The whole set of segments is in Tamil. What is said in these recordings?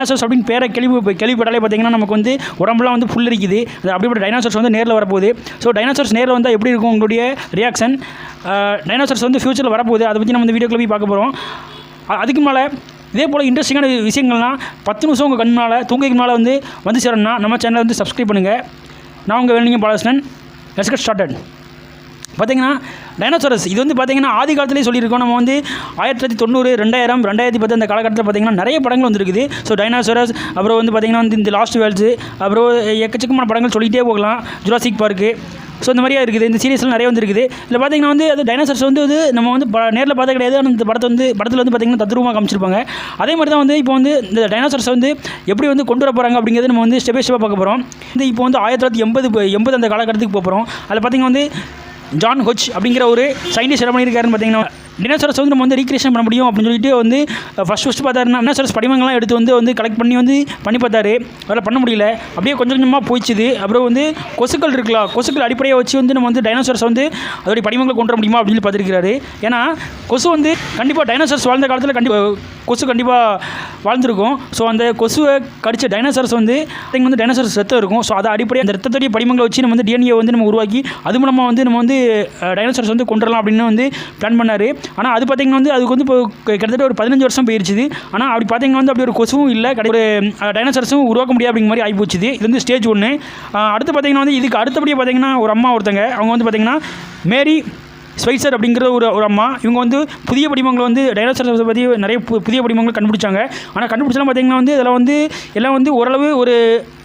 டைனாசர்ஸ் அப்படின்னு பேரை கேள்வி கேள்விப்பட்டாலே பார்த்தீங்கன்னா நமக்கு வந்து உடம்புலாம் வந்து ஃபுல் இருக்குது அது அப்படிப்பட்ட டைனாசர்ஸ் வந்து நேரில் வரப்போகுது. ஸோ டைனாசர்ஸ் நேரில் வந்தால் எப்படி இருக்கும் உங்களுடைய ரியாக்ஷன் டைனாசர்ஸ் வந்து ஃபியூச்சரில் வரப்போகுது. அதை பற்றி நம்ம இந்த வீடியோக்குள்ள போய் பார்க்க போகிறோம் அதுக்கு மேலே இதே போல் இன்ட்ரெஸ்டிங்கான விஷயங்கள்லாம் பத்து நிமிஷம் உங்கள் கண்ணால் தூங்கிக்கு மேலே வந்து வந்து சேரணும்னா நம்ம சேனலை வந்து சப்ஸ்கிரைப் பண்ணுங்கள் நான் உங்கள் வேணுங்க பாலகிருஷ்ணன். லெட்ஸ் கெட் ஸ்டார்டட் பார்த்தீங்கன்னா டைனோசரஸ் இது வந்து பார்த்தீங்கன்னா ஆதி காலத்திலே சொல்லியிருக்கோம். நம்ம வந்து ஆயிரத்தி தொள்ளாயிரத்தி தொண்ணூறு ரெண்டாயிரம் ரெண்டாயிரத்தி பத்து அந்த காலகட்டத்தில் பார்த்தீங்கன்னா நிறைய படங்கள் வந்துருக்குது. ஸோ டைனோசரஸ் அப்புறம் வந்து பார்த்தீங்கன்னா வந்து இந்த லாஸ்ட் வேல்ஸு அப்புறம் எக்கச்சக்கமான படங்கள் சொல்லிகிட்டே போகலாம். ஜுராசிக் பார்க்கு ஸோ இந்த மாதிரியாக இருக்குது. இந்த சீரியஸ்லாம் நிறைய வந்துருக்குது. இதில் பார்த்தீங்கன்னா வந்து அது டைனோசர்ஸ் வந்து வந்து நம்ம வந்து ப நேரில் பார்த்தா கிடையாது. ஆனால் இந்த படத்தை வந்து படத்தில் வந்து பார்த்தீங்கன்னா தத்ரூபமாக காமிச்சிருப்பாங்க. அதே மாதிரி தான் வந்து இப்போ வந்து இந்த டைனோசர்ஸ் வந்து எப்படி வந்து கொண்டு வர போகிறாங்க அப்படிங்கிறது நம்ம வந்து ஸ்டெப் பை ஸ்டெப்பாக பார்க்க போகிறோம் இந்த இப்போ வந்து ஆயிரத்தி தொள்ளாயிரத்தி எண்பது எண்பது அந்த காலகட்டத்துக்கு போக போகிறோம் அதில் பார்த்தீங்கன்னா வந்து ஜான் ஹொச் அப்படிங்கிற ஒரு சயின்டிஸ்ட் என்ன பண்ணியிருக்காருன்னு பார்த்தீங்கன்னா டினோசரஸ் வந்து நம்ம வந்து ரீக்ரியேஷன் பண்ண முடியும் அப்படின்னு சொல்லிட்டு வந்து ஃபஸ்ட் ஃபஸ்ட்டு பார்த்தாருன்னா டினோசரஸ் படிமங்கள்லாம் எடுத்து வந்து வந்து கலெக்ட் பண்ணி வந்து பண்ணி பார்த்தாரு. அதில் பண்ண முடியல. அப்படியே கொஞ்சம் கொஞ்சமாக போயிடுச்சுது. அப்புறம் வந்து கொசுக்கள் இருக்கலாம் கொசுக்கள் அடிப்படையாக வச்சு வந்து நம்ம வந்து டைனோசரஸ் வந்து அதோடைய படிமங்களை கொண்டு வர முடியுமா அப்படின்னு சொல்லி பார்த்துருக்காரு ஏன்னா கொசு வந்து கண்டிப்பாக டைனோசரஸ் வாழ்ந்த காலத்தில் கண்டிப்பாக கொசு கண்டிப்பாக வாழ்ந்துருக்கும். ஸோ அந்த கொசுவை கடித்த டைனோசரஸ் வந்து இங்கே வந்து டைனோசரஸ் ரத்தம் இருக்கும். ஸோ அதை அடிப்படையாக அந்த ரத்தத்துடைய படிமங்களை வச்சு நம்ம வந்து டிஎன்ஏ வந்து நம்ம உருவாக்கி அது மூலமாக வந்து நம்ம வந்து டைனோசரஸ் வந்து கொண்டு வரலாம் அப்படின்னு வந்து பிளான் பண்ணார். ஆனால் அது பார்த்திங்கன்னா வந்து அதுக்கு வந்து இப்போ கிட்டத்தட்ட ஒரு பதினஞ்சு வருஷம் போயிருச்சுது. ஆனால் அப்படி பார்த்திங்கன்னா வந்து அப்படி ஒரு கொசுவும் இல்லை. கடை ஒரு டைனோசரஸும் உருவாக்க முடியாது அப்படிங்கிற மாதிரி ஆகி போச்சுது. இது வந்து ஸ்டேஜ் ஒன்று அடுத்து பார்த்திங்கன்னா வந்து இதுக்கு அடுத்தபடியே பார்த்திங்கன்னா ஒரு அம்மா ஒருத்தங்க. அவங்க வந்து பார்த்திங்கன்னா மேரி ஸ்வைசர் அப்படிங்கிற ஒரு ஒரு அம்மா. இவங்க வந்து புதிய படிமங்களை வந்து டைனோசரஸை பற்றி நிறைய புதிய படிமங்களை கண்டுபிடிச்சாங்க. ஆனால் கண்டுபிடிச்சலாம் பார்த்திங்கன்னா வந்து இதில் வந்து எல்லாம் வந்து ஓரளவு ஒரு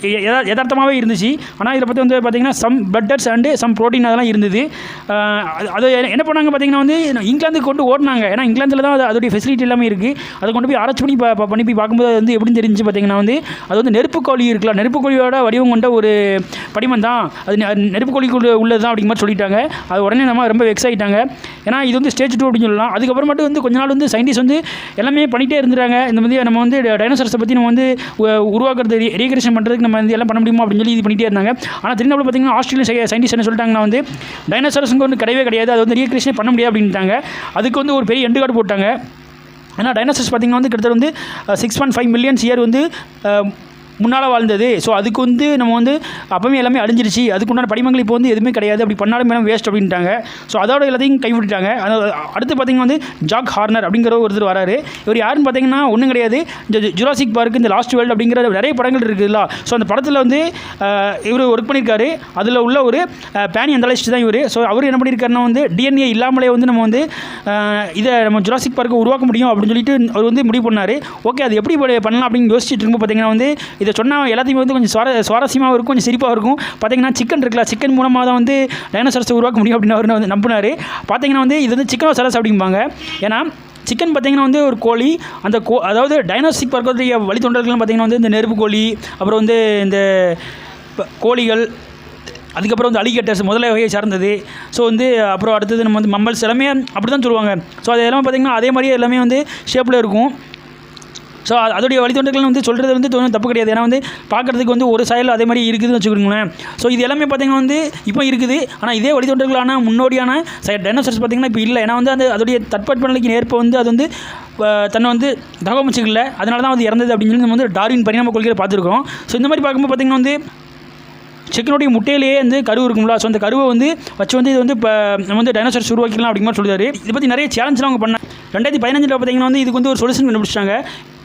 யதார்த்தமாகவே இருந்துச்சு. ஆனால் இதை பற்றி வந்து பார்த்தீங்கன்னா சம் பிளட்டர்ஸ் அண்டு சம் ப்ரோட்டீன் அதெல்லாம் இருந்தது. அது- என்ன- பண்ணாங்க பார்த்தீங்கன்னா வந்து இங்கிலாந்துக்கு கொண்டு ஓடினாங்க. ஏன்னா இங்கிலாந்தில் தான் அது அதோடைய ஃபெசிலிட்டி எல்லாமே இருக்குது அதை கொண்டு போய் ஆராய்ச்சி பண்ணி பண்ணி போய் பார்க்கும்போது அது வந்து எப்படி தெரிஞ்சு பார்த்தீங்கன்னா வந்து அது வந்து நெருப்பு கோழி இருக்கலாம். நெருப்பு கோழியோட வடிவம் கொண்ட ஒரு படிமம் தான். அது நெ- நெருப்பு கோழிக்குள்ள உள்ளது தான் அப்படிங்கிற மாதிரி சொல்லிட்டாங்க. அது உடனே நம்ம ரொம்ப வெக்ஸ் ஆகிட்டாங்க ஏன்னா இது வந்து ஸ்டேஜ் டூ அப்படின்னு சொல்லலாம். அதுக்கப்புறம் மட்டும் வந்து கொஞ்ச நாள் வந்து சயின்டிஸ்ட் வந்து எல்லாமே பண்ணிகிட்டே இருந்துறாங்க இந்த மாதிரி நம்ம வந்து டைனோசர்ஸை பற்றி நம்ம வந்து உருவாக்குறது ரீக்ரியேஷன் பண்ணுறதுக்கு நம்ம வந்து எல்லாம் பண்ண முடியுமா அப்படின்னு சொல்லி இது பண்ணிகிட்டே இருந்தாங்க. ஆனால் திரும்ப பார்த்தீங்கன்னா ஆஸ்திரேலியன் சயின்டிஸ்ட் என்ன சொல்லிட்டாங்கன்னா வந்து டைனோசரஸுங்க வந்து கிடையவே கிடையாது. அது வந்து ரீக்ரியேஷன் பண்ண முடியாது அப்படின்ட்டாங்க. அதுக்கு வந்து ஒரு பெரிய எண்டு கார்டு போட்டாங்க. ஏன்னா டைனோசர்ஸ் பார்த்திங்கன்னா வந்து கிட்டத்தட்ட வந்து six point five millions year வந்து முன்னால் வாழ்ந்தது. ஸோ அதுக்கு வந்து நம்ம வந்து அப்போவே எல்லாமே அழிஞ்சிருச்சு. அதுக்கு உண்டான படிமங்கள் இப்போ வந்து எதுவுமே கிடையாது. அப்படி பண்ணாலும் மேடம் வேஸ்ட் அப்படின்ட்டாங்க. ஸோ அதோட எல்லாத்தையும் கைவிட்டுட்டாங்க. அதாவது அடுத்து பார்த்தீங்கன்னா வந்து ஜாக் ஹார்னர் அப்படிங்கிற ஒருத்தர் வராரு. இவர் யாருன்னு பார்த்தீங்கன்னா ஒன்றும் கிடையாது. இந்த ஜுராசிக் பார்க் இந்த லாஸ்ட் வேர்ல்டு அப்படிங்கிற நிறைய படங்கள் இருக்குதுல்ல. ஸோ அந்த படத்தில் வந்து இவர் ஒர்க் பண்ணியிருக்காரு. அதில் உள்ள ஒரு பேனி அந்தலிஸ்ட் தான் இவர். ஸோ அவர் என்ன பண்ணியிருக்காருன்னா வந்து டிஎன்ஏ இல்லாமலே வந்து நம்ம வந்து இதை நம்ம ஜுராசிக் பார்க்கை உருவாக்க முடியும் அப்படின்னு சொல்லிட்டு அவர் வந்து முடிவு பண்ணார். ஓகே அது எப்படி பண்ணலாம் அப்படின்னு யோசிச்சுட்டு இருக்கும் பார்த்தீங்கன்னா வந்து இதை சொன்னால் எல்லாத்தையுமே வந்து கொஞ்சம் சுவார சுவாரஸ்யமாக இருக்கும் கொஞ்சம் சிரிப்பாக இருக்கும். பார்த்தீங்கன்னா சிக்கன் இருக்குல்ல சிக்கன் மூலமாக தான் வந்து டைனோசரஸை உருவாக்க முடியும் அப்படின்னு அவர் வந்து நம்பினார். பார்த்தீங்கன்னா வந்து இது வந்து சிக்கனோ சரஸ் அப்படிம்பாங்க. ஏன்னா சிக்கன் பார்த்தீங்கன்னா வந்து ஒரு கோழி அந்த கோ அதாவது டைனோசிக் பார்க்கக்கூடிய வழித்தொண்டர்கள்லாம் பார்த்தீங்கன்னா வந்து இந்த நெருப்பு கோழி அப்புறம் வந்து இந்த கோழிகள் அதுக்கப்புறம் வந்து அலிகேட்டர்ஸ் முதல்ல வகையை சார்ந்தது. ஸோ வந்து அப்புறம் அடுத்தது நம்ம வந்து மம்பல்ஸ் எல்லாமே அப்படி தான் சொல்லுவாங்க. ஸோ அது எல்லாமே பார்த்திங்கன்னா அதே மாதிரியே எல்லாமே வந்து ஷேப்பில் இருக்கும். ஸோ அதோடைய வழித்தொண்டுகள் வந்து சொல்கிறது வந்து ஒன்றும் தப்பு கிடையாது. ஏன்னா வந்து பார்க்குறதுக்கு வந்து ஒரு செயல் அதே மாதிரி இருக்குதுன்னு வச்சுக்கோங்களேன். ஸோ இது எல்லாமே பார்த்திங்கன்னா வந்து இப்போ இருக்குது. ஆனால் இதே வழித்தொண்டர்களான முன்னோடியான டைனோசர்ஸ் பார்த்திங்கன்னா இப்போ இல்லை. ஏன்னா வந்து அந்த அதோடைய தட்பவெப்பநிலைக்கு நேர்ப்ப வந்து அது வந்து தன்னை வந்து தகவமைச்சிக்கல அதனால தான் வந்து இறந்தது அப்படின்னு சொல்லி நம்ம வந்து டார்வின் பரிணாம கொள்கையை பார்த்துருக்கோம். ஸோ இந்த மாதிரி பார்க்கும்போது பார்த்திங்கன்னா வந்து சிக்கனுடைய முட்டையிலேயே வந்து கருவு இருக்கும்ல. ஸோ அந்த கருவை வந்து வச்சு வந்து இது வந்து இப்போ நம்ம வந்து டைனோசர்ஸ் உருவாக்கிக்கலாம் அப்படிங்கிற மாதிரி சொல்லுவார் இதை பற்றி நிறைய சேலஞ்செலாம் அவங்க பண்ணாங்க ரெண்டாயிரத்தி பதினஞ்சில் பார்த்தீங்கன்னா வந்து இதுக்கு வந்து ஒரு சொல்யூஷன் கண்டுபிடிச்சாங்க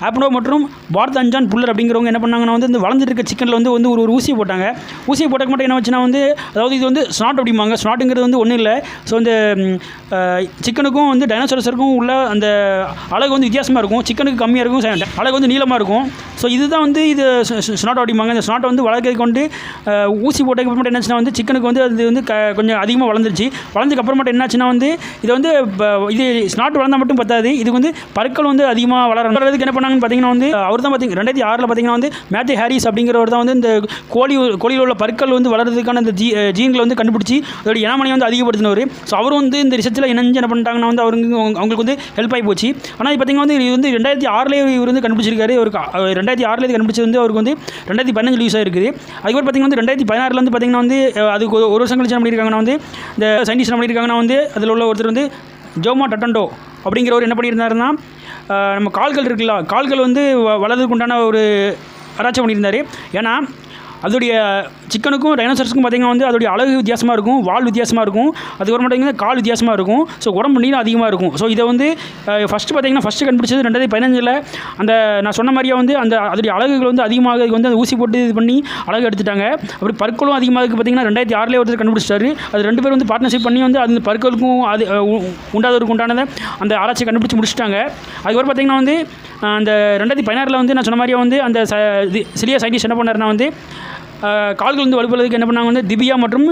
ஆப்னோ மற்றும் பாரத் அஞ்சான் புல்லர் அப்படிங்கிறவங்க என்ன பண்ணாங்கன்னா வந்து இந்த வளர்ந்துட்டு இருக்க சிக்கனில் வந்து வந்து ஒரு ஒரு ஊசி போட்டாங்க. ஊசி போட்டக்கு மட்டும் என்ன வச்சுன்னா வந்து அதாவது இது வந்து ஸ்நாட் அப்படிம்பாங்க. ஸ்நாட்டுங்கிறது வந்து ஒன்றும் இல்லை. ஸோ இந்த சிக்கனுக்கும் வந்து டைனோசரஸருக்கும் உள்ள அந்த அழகு வந்து வித்தியாசமாக இருக்கும். சிக்கனுக்கு கம்மியாக இருக்கும் அழகு வந்து நீளமாக இருக்கும். ஸோ இதுதான் வந்து இது ஸ்நாட் அப்படிம்பாங்க. இந்த ஸ்நாட்டை வந்து வளர்க்கறதுக்கு கொண்டு ஊசி போட்டதுக்கு அப்புறமேட்டு என்னாச்சுன்னா வந்து சிக்கனுக்கு வந்து அது வந்து க கொஞ்சம் அதிகமாக வளர்ந்துருச்சு. வளர்ந்ததுக்கு அப்புறமேட்டு என்னாச்சுன்னா வந்து இது வந்து இது ஸ்நாட் வளர்ந்தால் மட்டும் பத்தாது. இதுக்கு வந்து பற்கள் வந்து அதிகமாக வளர்றதுக்கு என்ன பண்ணாங்கன்னு பார்த்தீங்கன்னா வந்து அவர் தான் பார்த்தீங்க ரெண்டாயிரத்தி ஆறில் பார்த்தீங்கன்னா வந்து மேத்யூ ஹாரிஸ் அப்படிங்கிறவர் தான் வந்து இந்த கோழி கோழியில் உள்ள பற்கள் வந்து வளர்றதுக்கான இந்த ஜீ ஜீன்களை வந்து கண்டுபிடிச்சி அதோட இனமனையை வந்து அதிகப்படுத்தினவர். ஸோ அவர் வந்து இந்த ரிசர்ச்சில் இணைஞ்சு என்ன பண்ணிட்டாங்கன்னா வந்து அவருக்கு அவங்களுக்கு வந்து ஹெல்ப் ஆகி போச்சு. ஆனால் இது பார்த்தீங்கன்னா வந்து இது வந்து ரெண்டாயிரத்தி ஆறிலே இவர் வந்து கண்டுபிடிச்சிருக்காரு. அவருக்கு ரெண்டாயிரத்தி ஆறில் இது கண்டுபிடிச்சது வந்து அவருக்கு வந்து ரெண்டாயிரத்தி பதினஞ்சு யூஸ் ஆயிருக்குது. அதுக்கப்புறம் பார்த்தீங்கன்னா வந்து ரெண்டாயிரத்தி பதினாறுல வந்து பார்த்தீங்கன்னா வந்து அதுக்கு ஒரு- ஒரு வருஷம் கழிச்சு என்ன பண்ணியிருக்காங்கன்னா வந்து இந்த சயின்டிஸ்ட் என்ன பண்ணியிருக்காங்கன்னா வந்து அதில் உள்ள ஒருத்தர் வந்து ஜோமா டட்டண்டோ அப்படிங்கிறவர் என்ன பண்ணியிருந்தாருன்னா நம்ம கால்கள் இருக்குல்ல கால்கள் வந்து வ- வளர்றதுக்கு உண்டான ஒரு ஆராய்ச்சி பண்ணியிருந்தார். ஏன்னா அதோடைய சிக்கனுக்கும் டைனோசர்ஸுக்கும் பார்த்திங்கன்னா வந்து அதோடைய அழகு வித்தியாசமாக இருக்கும் வால் வித்தியாசமாக இருக்கும். அதுக்கப்புறம் பார்த்தீங்கன்னா கால் வித்தியாசமாக இருக்கும். ஸோ உடம்பு நீளம் அதிகமாக இருக்கும். ஸோ இதை வந்து ஃபஸ்ட்டு பார்த்தீங்கன்னா ஃபஸ்ட்டு கண்டுபிடிச்சது ரெண்டாயிரத்தி பதினஞ்சில். அந்த நான் சொன்ன மாதிரியே வந்து அந்த அதோடைய அழகுகள் வந்து அதிகமாக வந்து அந்த ஊசி போட்டு இது பண்ணி அழகு எடுத்துட்டாங்க. அப்படி பற்களும் அதிகமாக இருக்குது பார்த்தீங்கன்னா ரெண்டாயிரத்தி ஆறிலே ஒருத்தர் கண்டுபிடிச்சாரு அது ரெண்டு பேரும் வந்து பார்ட்னர்ஷிப் பண்ணி வந்து அந்த பற்களுக்கும் அது உண்டாதவருக்கு உண்டானதை அந்த ஆராய்ச்சி கண்டுபிடிச்சி முடிச்சிட்டாங்க. அதுக்கப்புறம் பார்த்திங்கன்னா வந்து அந்த ரெண்டாயிரத்தி பதினாறில் வந்து நான் சொன்ன மாதிரியே வந்து அந்த ச இது சிறிய சயின்டிஸ்ட் என்ன பண்ணாருன்னா வந்து கால்கள் வந்து வலுப்படுறதுக்கு என்ன பண்ணாங்க வந்து திபியா மற்றும்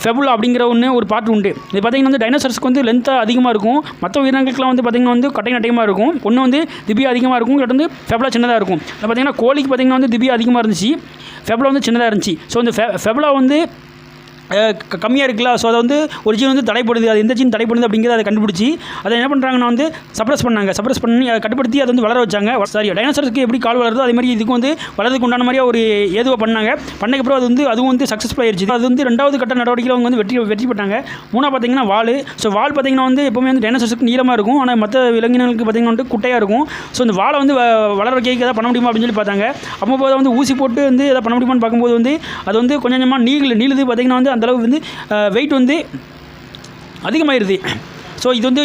ஃபெபுலா அப்படிங்கிற ஒன்று ஒரு பாட்டு உண்டு. இது பார்த்திங்கன்னா வந்து டைனோசர்ஸ்க்கு வந்து லென்த்தாக அதிகமாக இருக்கும். மற்ற உயிரினங்களுக்குலாம் வந்து பார்த்திங்கன்னா வந்து கட்டை நட்டையமாக இருக்கும். ஒன்று வந்து திபியா அதிகமாக இருக்கும் இல்லாட்டி வந்து ஃபெபுலா சின்னதாக இருக்கும். அது பார்த்திங்கன்னா கோழிக்கு பார்த்தீங்கன்னா வந்து திபியா அதிகமாக இருந்துச்சு. ஃபெபுலா வந்து சின்னதாக இருந்துச்சு. ஸோ இந்த ஃபெ ஃபெபுலா வந்து கம்மியாக இருக்குல்ல. ஸோ அதை வந்து ஒரு ஜீன் வந்து தடைப்படுது அது எந்த ஜீன் தடைப்படுது அப்படிங்கிறத அதை கண்டுபிடிச்சி அதை என்ன பண்ணுறாங்கன்னா வந்து சப்ரஸ் பண்ணாங்க. சப்ரஸ் பண்ணி அதை கட்டுப்படுத்தி அதை வந்து வளர வச்சாங்க. சாரி டைனோசர்ஸ்க்கு எப்படி கால் வளருதோ அதே மாதிரி இதுக்கு வந்து வளர்றதுக்கு உண்டான மாதிரியாக ஒரு ஏதுவாக பண்ணாங்க. பண்ணக்கப்புறம் அது வந்து அதுவும் வந்து சக்ஸஸ்ஃபுல் ஆயிடுச்சு அது வந்து ரெண்டாவது கட்ட நடவடிக்கையில் அவங்க வந்து வெற்றி வெற்றி பெற்றாங்க. மூணாக பார்த்தீங்கன்னா வால். ஸோ வால் பார்த்தீங்கன்னா வந்து எப்போவுமே வந்து டைனோசர்ஸ்க்கு நீளமாக இருக்கும். ஆனால் மற்ற விலங்கினங்களுக்கு பார்த்தீங்கன்னா வந்து குட்டையாக இருக்கும். ஸோ இந்த வாழை வந்து வ- வளர வைக்க எதாவது பண்ண முடியுமா அப்படின்னு சொல்லி பார்த்தாங்க. அப்போ வந்து ஊசி போட்டு வந்து எதாவது பண்ண முடியுமான்னு பார்க்கும்போது வந்து அது வந்து கொஞ்சம் கொஞ்சமாக நீள் நீளுது பார்த்தீங்கன்னா வந்து அந்தளவு வந்து வெயிட் வந்து அதிகமாகிடுது ஸோ இது வந்து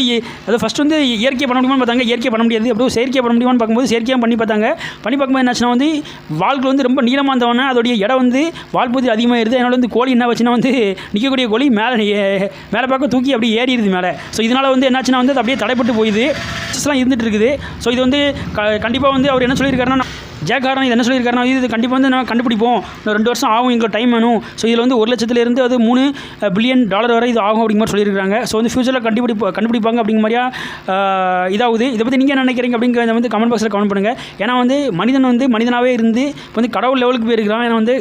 அது ஃபஸ்ட் வந்து இயற்கை பண்ண முடியுமான்னு பார்த்தாங்க இயற்கை பண்ண முடியாது. அப்படியே செயற்கை பண்ண முடியுமான்னு பார்க்கும்போது செயற்கையாக பண்ணி பார்த்தாங்க. பண்ணி பார்க்கும்போது என்னாச்சுன்னா வந்து வால்கள் வந்து ரொம்ப நீளமாக இருந்தவொடனே அதோடைய இடம் வந்து வால் பகுதி அதிகமாகிடுது அதனால் வந்து கோழி என்ன வச்சுன்னா வந்து நிற்கக்கூடிய கோழி மேலே மேலே பார்க்க தூக்கி அப்படியே ஏறிடுது மேலே. ஸோ இதனால் வந்து என்னாச்சுன்னா வந்து அது அப்படியே தடைப்பட்டு போயிடுது. இருந்துகிட்டு இருக்குது. ஸோ இது வந்து க கண்டிப்பாக வந்து அவர் என்ன சொல்லியிருக்காருன்னா ஜேக் ஹாரன் இது என்ன சொல்லியிருக்காருன்னா இது கண்டிப்பாக வந்து நான் கண்டுபிடிப்போம். இன்னும் ரெண்டு வருஷம் ஆகும் எங்களுக்கு டைம் வேணும். ஸோ இதில் வந்து ஒரு லட்சத்துலேருந்து அது மூணு பில்லியன் டாலர் வரை இது ஆகும் அப்படிங்கிற மாதிரி சொல்லியிருக்காங்க. ஸோ வந்து ஃபியூச்சரில் கண்டுபிடிப்பு கண்டுபிடிப்பாங்க அப்படிங்கிற மாதிரியா இதாகுது. இதை பற்றி நீங்கள் என்ன நினைக்கிறீங்க அப்படிங்கிறத வந்து கமெண்ட் பாக்ஸில் கமெண்ட் பண்ணுங்கள் ஏன்னா வந்து மனிதன் வந்து மனிதனாகவே இருந்து இப்போ வந்து கடவுள் லெவலுக்கு போயிருக்கிறான். ஏன்னா வந்து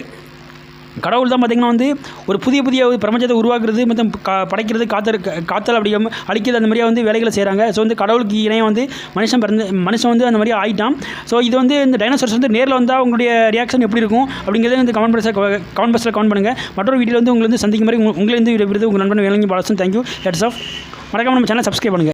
கடவுள் தான் பார்த்திங்கன்னா வந்து ஒரு புதிய புதிய ஒரு பிரபஞ்சத்தை உருவாக்குறது மற்றும் கா படைக்கிறது காத்தல் காத்தல் அப்படி அழிக்கிறது அந்த மாதிரியாக வந்து வேலைகளை செய்கிறாங்க ஸோ வந்து கடவுளுக்கு இணையம் வந்து மனுஷன் பிறந்து மனுஷன் வந்து அந்த மாதிரி ஆகிட்டான் ஸோ இது வந்து இந்த டைனோசர்ஸ் வந்து நேரில் வந்தால் உங்களுடைய ரியாக்ஷன் எப்படி இருக்கும் அப்படிங்கிறத வந்து கமெண்ட் பாக்ஸில் கமெண்ட் பாக்ஸில் கமெண்ட் பண்ணுங்கள் மற்றொரு வீடியோ வந்து உங்களை வந்து சந்திக்கும் மாதிரி உங்களை வந்து விருது உங்கள் நண்பன் வேலைங்க பாலசன் தேங்க்யூ ஹெட்ஸ் ஆஃப் மறக்காமல் நம்ம சேனல் சப்ஸ்கிரைப் பண்ணுங்கள்